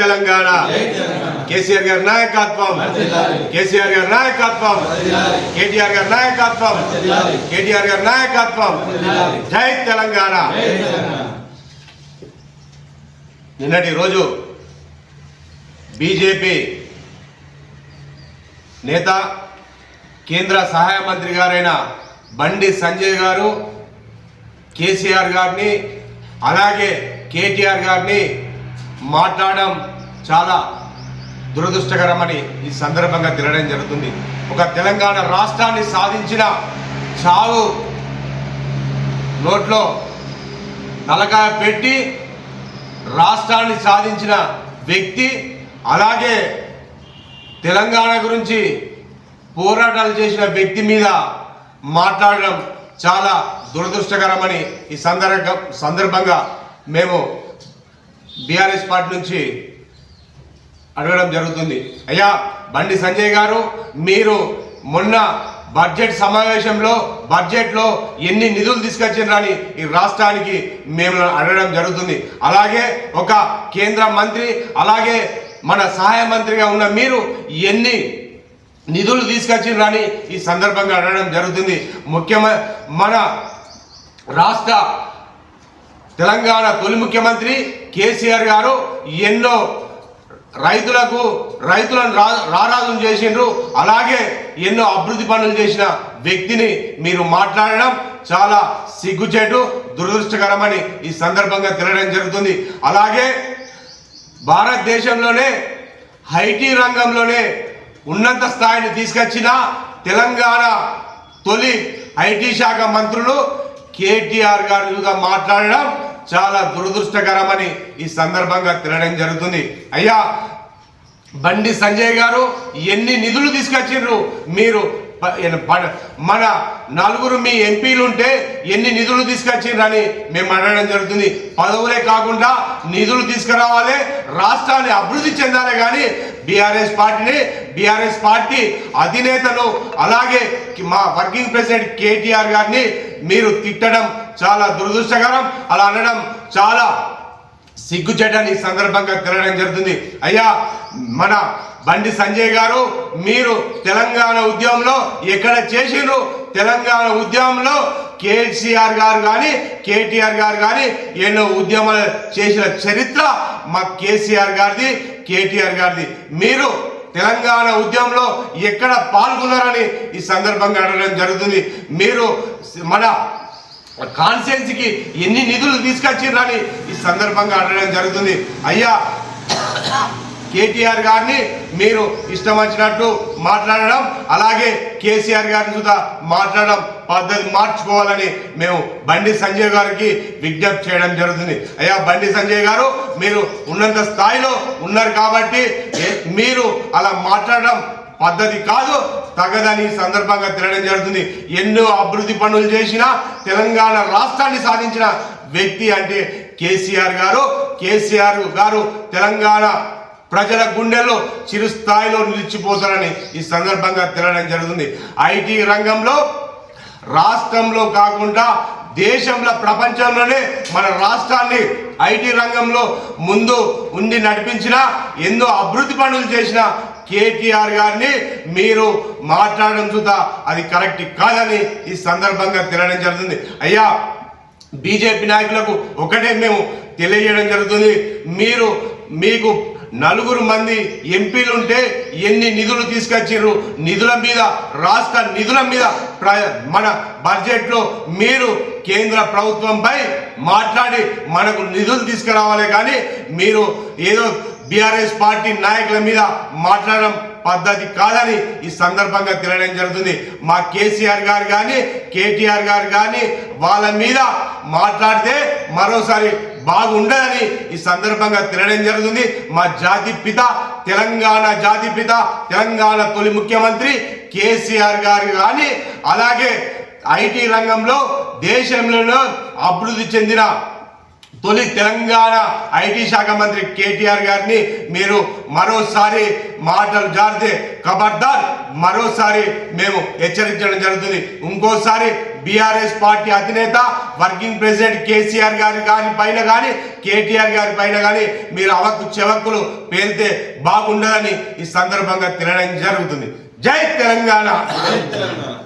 తెలంగాణ. కేసీఆర్ గారి నాయకత్వం. కేసీఆర్ గారి నాయకత్వం. కేటీఆర్ గారి నాయకత్వం. కేటీఆర్ గారి నాయకత్వం. జై తెలంగాణ. నిన్నటి రోజు బీజేపీ నేత కేంద్ర సహాయ మంత్రి గారైన బండి సంజయ్ గారు కేసీఆర్ గారిని అలాగే కేటీఆర్ గారిని మాట్లాడడం చాలా దురదృష్టకరమని ఈ సందర్భంగా తినడం జరుగుతుంది. ఒక తెలంగాణ రాష్ట్రాన్ని సాధించిన చావు నోట్లో తలకాయ పెట్టి రాష్ట్రాన్ని సాధించిన వ్యక్తి అలాగే తెలంగాణ గురించి పోరాటాలు చేసిన వ్యక్తి మీద మాట్లాడడం చాలా దురదృష్టకరమని ఈ సందర్భ సందర్భంగా మేము బీఆర్ఎస్ పార్టీ నుంచి అడగడం జరుగుతుంది. అయ్యా బండి సంజయ్ గారు మీరు మొన్న బడ్జెట్ సమావేశంలో బడ్జెట్లో ఎన్ని నిధులు తీసుకొచ్చిండ్రని ఈ రాష్ట్రానికి మేము అడగడం జరుగుతుంది. అలాగే ఒక కేంద్ర మంత్రి అలాగే మన సహాయ మంత్రిగా ఉన్న మీరు ఎన్ని నిధులు తీసుకొచ్చిండ్రని ఈ సందర్భంగా అడగడం జరుగుతుంది. ముఖ్యమైన మన రాష్ట్ర తెలంగాణ తొలి ముఖ్యమంత్రి కేసీఆర్ గారు ఎన్నో రైతులకు రైతులను రా చేసిండ్రు. అలాగే ఎన్నో అభివృద్ధి పనులు చేసిన వ్యక్తిని మీరు మాట్లాడడం చాలా సిగ్గుచేటు దురదృష్టకరమని ఈ సందర్భంగా తెలియడం జరుగుతుంది. అలాగే భారతదేశంలోనే ఐటీ రంగంలోనే ఉన్నత స్థాయిని తీసుకొచ్చిన తెలంగాణ తొలి ఐటీ శాఖ మంత్రులు కేటీఆర్ గారుగా మాట్లాడడం చాలా దురదృష్టకరమని ఈ సందర్భంగా తినడం జరుగుతుంది. అయ్యా బండి సంజయ్ గారు ఎన్ని నిధులు తీసుకొచ్చిండ్రు? మీరు మన నలుగురు మీ ఎంపీలు ఉంటే ఎన్ని నిధులు తీసుకొచ్చిండ్రని మేము అడగడం జరుగుతుంది. పదవులే కాకుండా నిధులు తీసుకురావాలి రాష్ట్రాన్ని అభివృద్ధి చెందాలి కానీ బీఆర్ఎస్ పార్టీని బీఆర్ఎస్ పార్టీ అధినేతలు అలాగే మా వర్కింగ్ ప్రెసిడెంట్ కేటీఆర్ గారిని మీరు తిట్టడం చాలా దురదృష్టకరం. అలా అనడం చాలా సిగ్గుచేటని ఈ సందర్భంగా తిరగడం జరుగుతుంది. అయ్యా మన బండి సంజయ్ గారు మీరు తెలంగాణ ఉద్యమంలో ఎక్కడ చేసిండ్రు? తెలంగాణ ఉద్యమంలో కేసీఆర్ గారు కానీ కేటీఆర్ గారు కానీ ఎన్నో ఉద్యమాలు చేసిన చరిత్ర మా కేసీఆర్ గారిది కేటీఆర్ గారిది. మీరు తెలంగాణ ఉద్యమంలో ఎక్కడ పాల్గొన్నారని ఈ సందర్భంగా అడగడం జరుగుతుంది. మీరు మన కాన్స్టిట్యున్సీకి ఎన్ని నిధులు తీసుకొచ్చిర్రని ఈ సందర్భంగా అడగడం జరుగుతుంది. అయ్యా కేటీఆర్ గారిని మీరు ఇష్టం వచ్చినట్టు మాట్లాడడం అలాగే కేసీఆర్ గారిని కూడా మాట్లాడడం పద్ధతి మార్చుకోవాలని మేము బండి సంజయ్ గారికి విజ్ఞప్తి చేయడం జరుగుతుంది. అయ్యా బండి సంజయ్ గారు మీరు ఉన్నంత స్థాయిలో ఉన్నారు కాబట్టి మీరు అలా మాట్లాడడం పద్ధతి కాదు. తగదని సందర్భంగా తినడం జరుగుతుంది. ఎన్నో అభివృద్ధి పనులు చేసిన తెలంగాణ రాష్ట్రాన్ని సాధించిన వ్యక్తి అంటే కేసీఆర్ గారు. కేసీఆర్ గారు తెలంగాణ ప్రజల గుండెల్లో చిరుస్థాయిలో నిలిచిపోతారని ఈ సందర్భంగా తినడం జరుగుతుంది. ఐటీ రంగంలో రాష్ట్రంలో కాకుండా దేశంలో ప్రపంచంలోనే మన రాష్ట్రాన్ని ఐటీ రంగంలో ముందు ఉండి నడిపించిన ఎన్నో అభివృద్ధి పనులు చేసిన కేటీఆర్ గారిని మీరు మాట్లాడడం చూద్దా? అది కరెక్ట్ కాదని ఈ సందర్భంగా తెలియడం జరుగుతుంది. అయ్యా బీజేపీ నాయకులకు ఒకటే మేము తెలియజేయడం జరుగుతుంది. మీరు మీకు నలుగురు మంది ఎంపీలు ఉంటే ఎన్ని నిధులు తీసుకొచ్చిర్రు? నిధుల మీద రాష్ట్ర నిధుల మీద మన బడ్జెట్లో మీరు కేంద్ర ప్రభుత్వంపై మాట్లాడి మనకు నిధులు తీసుకురావాలి కానీ మీరు ఏదో బీఆర్ఎస్ పార్టీ నాయకుల మీద మాట్లాడడం పద్ధతి కాదని ఈ సందర్భంగా తెలియడం జరుగుతుంది. మా కేసీఆర్ గారు కానీ కేటీఆర్ గారు కానీ వాళ్ళ మీద మాట్లాడితే మరోసారి బాగుండదని ఈ సందర్భంగా తెలియడం జరుగుతుంది. మా జాతి పిత తెలంగాణ జాతి పిత తెలంగాణ తొలి ముఖ్యమంత్రి కేసీఆర్ గారు కానీ అలాగే ఐటీ రంగంలో దేశంలో అభివృద్ధి చెందిన తొలి తెలంగాణ ఐటీ శాఖ మంత్రి కేటీఆర్ గారిని మీరు మరోసారి మాటలు జారితే ఖబర్దార్ మరోసారి మేము హెచ్చరించడం జరుగుతుంది. ఇంకోసారి బీఆర్ఎస్ పార్టీ అధినేత వర్కింగ్ ప్రెసిడెంట్ కేసీఆర్ గారి గారి పైన కానీ కేటీఆర్ గారి పైన కానీ మీరు అవకు చెవక్కులు పేలితే బాగుండదని ఈ సందర్భంగా తినడం జరుగుతుంది. జై తెలంగాణ! జై తెలంగాణ.